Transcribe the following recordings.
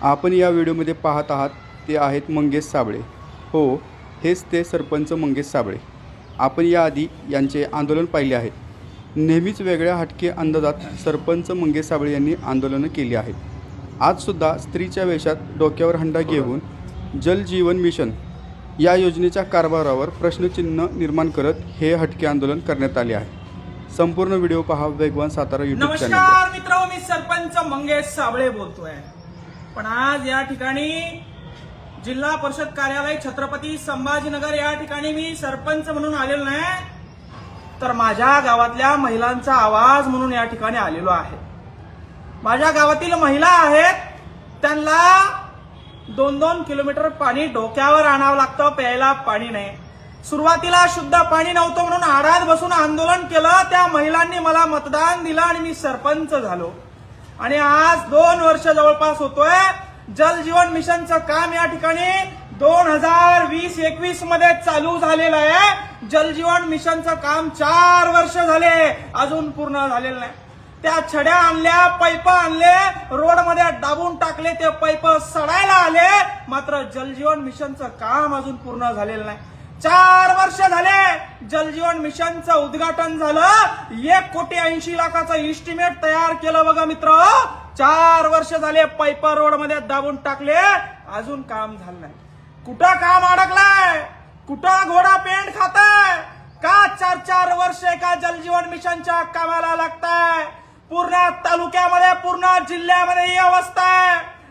आपण या व्हिडिओमध्ये पाहत आहात ते आहेत मंगेश साबळे. हो हेच ते सरपंच मंगेश साबळे. आपण याआधी यांचे आंदोलन पाहिले आहेत नेहमीच वेगळ्या हटके अंदाजात सरपंच मंगेश साबळे यांनी आंदोलनं केली आहेत. आजसुद्धा स्त्रीच्या वेशात डोक्यावर हंडा घेऊन जल जीवन मिशन या योजनेच्या कारभारावर प्रश्नचिन्ह निर्माण करत हे हटके आंदोलन करण्यात आले आहे. संपूर्ण व्हिडिओ पहा वेगवान सातारा यूट्यूब नमस्कार मित्र मी सरपंच मंगेश साबळे बोलतोय. पण आज या ठिकाणी जिल्हा परिषद कार्यालय छत्रपती संभाजीनगर या ठिकाणी मी सरपंच म्हणून आलेलो नाही तर माझ्या गावातल्या महिलांचा आवाज म्हणून या ठिकाणी आलेलो आहे. माझ्या गावातील महिला आहेत त्यांना दोन दोन किलोमीटर पाणी डोक्यावर आणावं लागतं प्यायला पाणी नाही. सुरुवातीला शुद्ध पाणी नव्हतं म्हणून आडात बसून आंदोलन केलं त्या महिलांनी मला मतदान दिलं आणि मी सरपंच झालो. आणि आज दोन वर्ष जवळपास होतोय. जल जीवन मिशनचं काम या ठिकाणी दोन हजार वीस एकवीसमध्ये चालू झालेलं आहे. जल जीवन मिशनचं काम चार वर्ष झाले. अजून पूर्ण झालेलं नाही. त्या छड्या आणल्या पैप आणले रोडमध्ये दाबून टाकले ते पैप सडायला आले. मात्र जलजीवन मिशनचं काम अजून पूर्ण झालेलं नाही. चार वर्ष झाले जलजीवन मिशनचं उद्घाटन झालं. एक कोटी ऐंशी लाखाचं इस्टिमेट तयार केलं बघा मित्र. चार वर्ष झाले पैप रोडमध्ये दाबून टाकले. अजून काम झालं नाही. कुठं काम अडकलाय? कुठं घोडा पेंट खाताय? का चार चार वर्ष एका जलजीवन मिशनच्या कामाला लागताय? पूर्ण तालुक्यामध्ये पूर्ण जिल्ह्यामध्ये ही अवस्था आहे.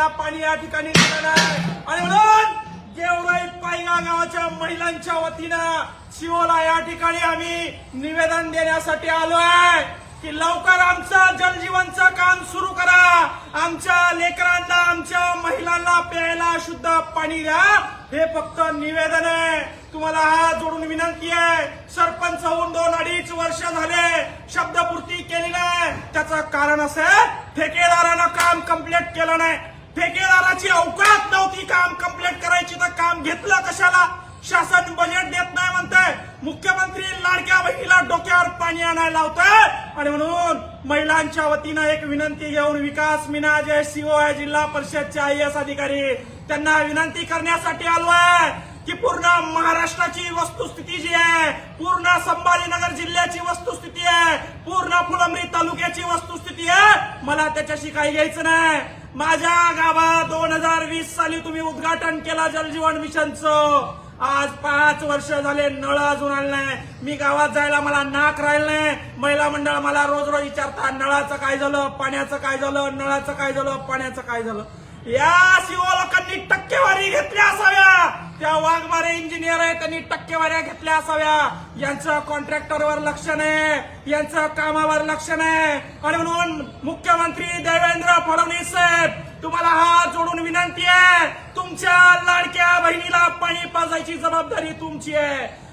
प्यायला पाणी या ठिकाणी दिलं आणि म्हणून गेवराई पायगा गावाच्या महिलांच्या वतीनं शिवला या ठिकाणी आम्ही निवेदन देण्यासाठी आलो आहे की लवकर आमचं जलजीवनचं काम सुरू करा. आमच्या लेकरांना आमच्या महिलांना प्यायला शुद्ध पाणी द्या. हे फक्त निवेदन आहे. तुम्हाला हात जोडून विनंती आहे. सरपंच होऊन दोन अडीच वर्ष झाले. शब्दपूर्ती केली नाही. त्याचं कारण असं ठेकेदारानं काम कंप्लीट केलं नाही. ठेकेदाराची अवकात नव्हती काम कंप्लीट करायची तर काम घेतलं कशाला? शासन बजेट देत नाही म्हणताय. मुख्यमंत्री लाडक्या बहिणीला डोक्यावर पाणी आणायला लावताय. आणि म्हणून महिलांच्या वतीनं एक विनंती घेऊन विकास मीना जे सीओ आहे जिल्हा परिषदचे आय एस अधिकारी त्यांना विनंती करण्यासाठी आलो आहे की पूर्ण महाराष्ट्राची वस्तुस्थिती जी आहे पूर्ण संभाजीनगर जिल्ह्याची वस्तुस्थिती आहे पूर्ण फुलंब्री तालुक्याची वस्तुस्थिती आहे मला त्याच्याशी काही घ्यायचं नाही. माझ्या गावात दोन हजार वीस साली तुम्ही उद्घाटन केला जलजीवन मिशनचं. आज पाच वर्ष झाले नळ अजून आले नाही. मी गावात जायला मला नाक राहिलं नाही. महिला मंडळ मला रोज रोज विचारतात नळाचं काय झालं पाण्याचं काय झालं नळाचं काय झालं पाण्याचं काय झालं? या शिव लोकांनी टक्केवारी घेतल्या असाव्या. त्या वाघमारे इंजिनियर आहे त्यांनी टक्केवाऱ्या घेतल्या असाव्या. यांचं कॉन्ट्रॅक्टरवर लक्ष नाही. यांचं कामावर लक्ष नाही. आणि म्हणून मुख्यमंत्री देवेंद्र फडणवीस साहेब तुम्हाला हात जोडून विनंती आहे. तुमच्या लाडक्या बहिणीला पाणी पाजायची जबाबदारी तुमची आहे.